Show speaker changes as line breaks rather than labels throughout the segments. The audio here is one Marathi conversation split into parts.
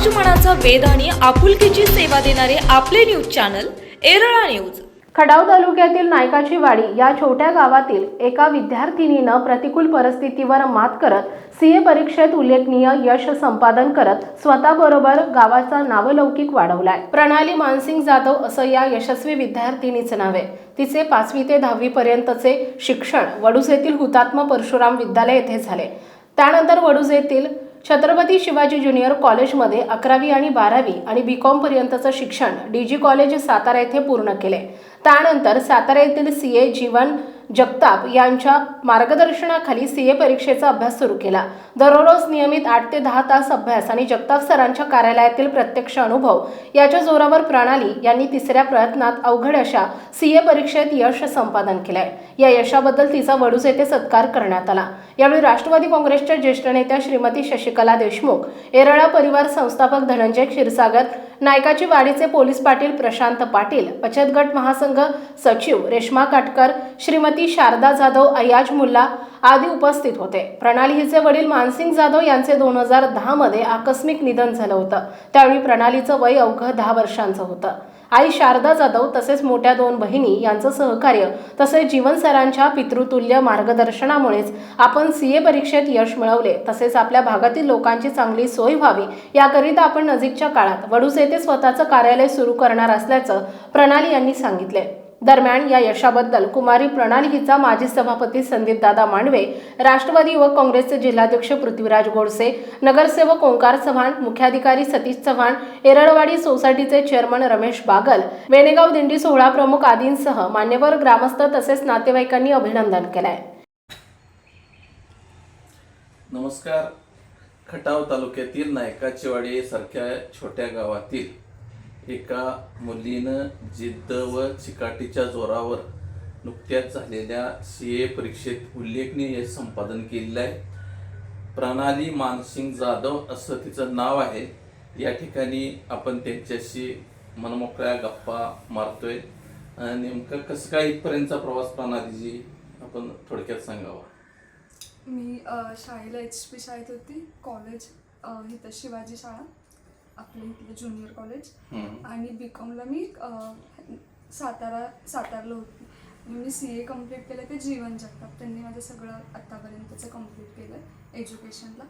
समाजमनाचा वेध आणि आपुलकीची सेवा देणारे आपले news channel Erala news.
Khadav तालुक्यातील नायकाची वाडी या छोट्या गावातील एका विद्यार्थिनीनं प्रतिकूल परिस्थितीवर मात करत सीए परीक्षेत उल्लेखनीय यश संपादन करत स्वतःबरोबर गावाचा नावलौकिक वाढवलाय. प्रणाली मानसिंग जाधव असं या यशस्वी विद्यार्थिनीचं नाव आहे. तिचे पाचवी ते दहावी पर्यंतचे शिक्षण वडूज येथील हुतात्मा परशुराम विद्यालय येथे झाले. त्यानंतर वडूज येथील छत्रपती शिवाजी ज्युनियर कॉलेजमध्ये अकरावी आणि बारावी आणि बी कॉम पर्यंतचं शिक्षण डी जी कॉलेज सातारा येथे पूर्ण केले. त्यानंतर सातारा येथील सी ए जीवन जगताप यांच्या मार्गदर्शनाखाली सी ए परीक्षेचा अभ्यास सुरू केला. दररोज नियमित आठ ते दहा तास अभ्यास आणि जगताप सरांच्या कार्यालयातील प्रत्यक्ष अनुभव याच्या जोरावर प्रणाली यांनी तिसऱ्या प्रयत्नात अवघड अशा सी ए परीक्षेत यश संपादन केलंय. या यशाबद्दल तिचा वडूज येथे सत्कार करण्यात आला. यावेळी राष्ट्रवादी काँग्रेसच्या ज्येष्ठ नेत्या श्रीमती शशिकला देशमुख एरळा परिवार संस्थापक धनंजय क्षीरसागर नायकाची वाडीचे पोलीस पाटील प्रशांत पाटील बचत गट महासंघ सचिव रेश्मा काटकर श्रीमती शारदा जाधव अयाज मुल्ला आदी उपस्थित होते. प्रणाली हिचे वडील मानसिंग जाधव यांचे दोन हजार दहामध्ये आकस्मिक निधन झालं होतं. त्यावेळी प्रणालीचं वय अवघं दहा वर्षांचं होतं. आई शारदा जाधव तसेच मोठ्या दोन बहिणी यांचं सहकार्य तसेच जीवन सरांच्या पितृतुल्य मार्गदर्शनामुळेच आपण सी ए परीक्षेत यश मिळवले. तसेच आपल्या भागातील लोकांची चांगली सोय व्हावी याकरिता आपण नजीकच्या काळात वडूस येथे स्वतःचं कार्यालय सुरू करणार असल्याचं प्रणाली यांनी सांगितले. दरम्यान या यशाबद्दल कुमारी प्रणाली हिचा माजी सभापती संदीपदादा मांडवे राष्ट्रवादी युवक काँग्रेसचे जिल्हाध्यक्ष पृथ्वीराज गोडसे नगरसेवक ओंकार चव्हाण मुख्याधिकारी सतीश चव्हाण एरळवाडी सोसायटीचे चेअरमन रमेश बागल वेणेगाव दिंडी सोहळा प्रमुख आदींसह मान्यवर ग्रामस्थ तसेच नातेवाईकांनी अभिनंदन केलंय.
नमस्कार. खटाव तालुक्यातील नायकाचेवाडी सारख्या छोट्या गावातील एका मुलीनं जिद्द व चिकाटीच्या जोरावर नुकत्याच झालेल्या सी ए परीक्षेत उल्लेखनीय संपादन केलेलं आहे. प्रणाली मानसिंग जाधव असं तिचं नाव आहे. या ठिकाणी आपण त्यांच्याशी मनमोकळ्या गप्पा मारतोय. नेमकं कसं काय इथपर्यंतचा प्रवास प्रणालीजी आपण थोडक्यात सांगावा.
मी शाळेला एच पी शाळेत होती. कॉलेज इथं शिवाजी शाळा. आपलं इथलं ज्युनियर कॉलेज. आणि बी कॉमला मी सातारा सातारला होती. मी सी ए कंप्लीट केलं ते जीवन जगताप. त्यांनी माझं सगळं आत्तापर्यंतचं कंप्लीट केलं एज्युकेशनला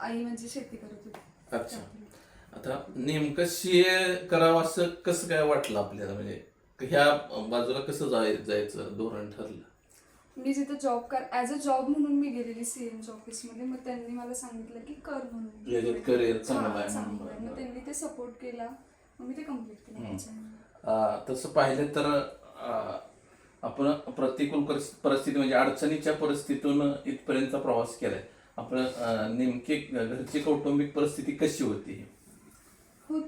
आई माझी शेती करत होती.
अच्छा. आता नेमकं सीए करावं असं कसं काय वाटलं आपल्याला? म्हणजे ह्या बाजूला कसं जाय जायचं? धोरण ठरलं?
मी जिथं जॉब कर ॲज अ जॉब म्हणून मी गेलेली सी एमच्या ऑफिसमध्ये मग त्यांनी मला सांगितलं की कर म्हणून
याच्यात career चांगलं
हां,
आहे
चांगलं
म्हणून.
आहे. मग त्यांनी ते सपोर्ट केला मग मी ते कंप्लीट केलं
हम्म. तसं पाहिलं तर आपण प्रतिकूल परिस- परिस्थिती म्हणजे अडचणीच्या परिस्थितीतून इथपर्यंतचा प्रवास केलाय आपण नेमकी घरची कौटुंबिक परिस्थिती कशी होती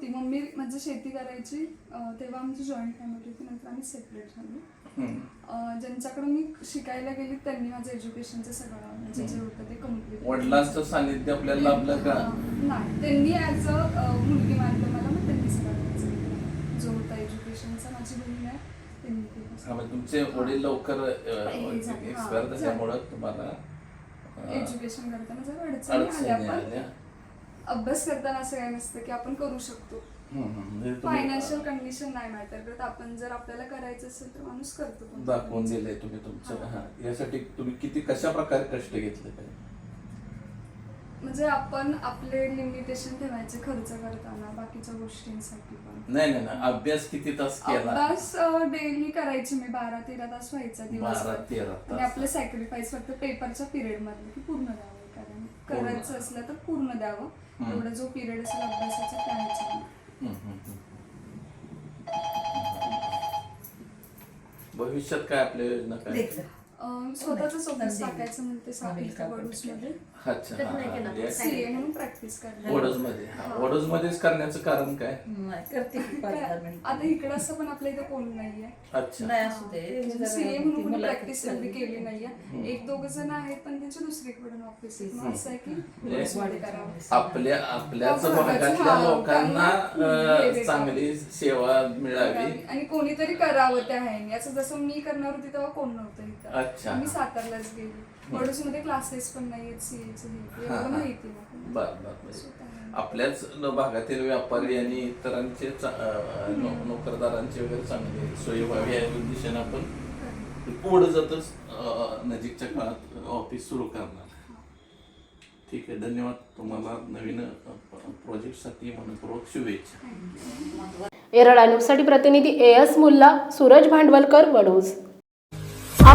होती. मम्मी माझी शेती करायची अं, तेव्हा आमची जॉईंट फॅमिली होती नंतर आम्ही सेपरेट झालो.
हम्म.
अं, ज्यांच्याकडे मी शिकायला गेली त्यांनी माझं एज्युकेशनचं सगळं म्हणजे जे होतं ते कंप्लीट
वडिलांचं सानिध्य आपल्याला लाभलं का?
नाही. त्यांनी ॲज अ मुलगी मानलं मला मग त्यांनी सगळं करायचं. जो होता एज्युकेशनचा माझी बहीण आहे त्यांनी केलं
हा, म्हणजे तुमचे वडील लवकर. एक्सपायर झाल्यामुळं तुम्हाला
एज्युकेशन करताना जरा अडचणी
अडचणी
आल्या पण अभ्यास करताना असं काय नसतं की आपण करू शकतो.
म्हणजे
फायनान्शियल कंडिशन नाही मॅटर करत आपण जर आपल्याला करायचं असेल तर माणूस करतो.
दाखवून दिले तुम्ही तुमचं
हा.
यासाठी तुम्ही किती कशा प्रकारे कष्ट घेतले
म्हणजे आपण आपले लिमिटेशन ठेवायचे खर्च करताना बाकीच्या गोष्टींसाठी पण.
नाही नाही अभ्यास किती तास केला?
अभ्यास डेली करायची मी. बारा तेरा तास व्हायचा दिवस आणि आपलं सॅक्रिफाईस फक्त पेपरच्या पिरियड मधलं की पूर्ण द्यावं कारण. करायचं असलं तर पूर्ण द्यावं. एवढा जो पिरियड असेल अभ्यासाचा त्या ह्याच्यामध्ये.
हम्म, हम्म, हम्म. भविष्यात काय आपल्या योजना काय
स्वतःच ऑफिस टाकायचं म्हणते वडूसमध्ये
अच्छा हा, हा. म्हणजे
सीए म्हणून प्रॅक्टिस करणार.
वडोजमध्ये वडोज मध्येच करण्याचं कारण काय?
करते की पाच दहा मिनिटं.
आता इकडं असं पण आपल्या इथे कोण नाहीये.
अच्छा.
नाही असू दे.
सीए म्हणून कोणी प्रॅक्टिस
चालली.
केली नाहीये. एक दोघ जण आहेत पण त्यांचे दुसरीकडून ऑफिस आहे मग असं आहे की
म्हणजे
करावं.
आपल्या आपल्याच
हा,
भागातल्या
हा,
लोकांना
त्यांना
अं,
हे देतात.
चांगली सेवा मिळावी.
आणि कोणीतरी करावं त्या ह्याने. असं जसं मी करणार होती तेव्हा कोण नव्हतं इथं.
अच्छा.
मी सातारलाच गेली. वडोदीमध्ये क्लासेस पण नाही आहेत
बर बर आपल्याच न- भागातील व्यापारी आणि इतरांचे नोकरदारांचे वगैरे चांगले सोयी व्हावी या उद्देशाने आपण पुढे जातच नजीकच्या काळात ऑफिस सुरू करणार. ठीक आहे धन्यवाद तुम्हाला नवीन प्रोजेक्टसाठी मनपूर्वक शुभेच्छा.
एरळा न्यूजसाठी प्रतिनिधी ए एस मुल्ला सूरज भांडवलकर वडूज.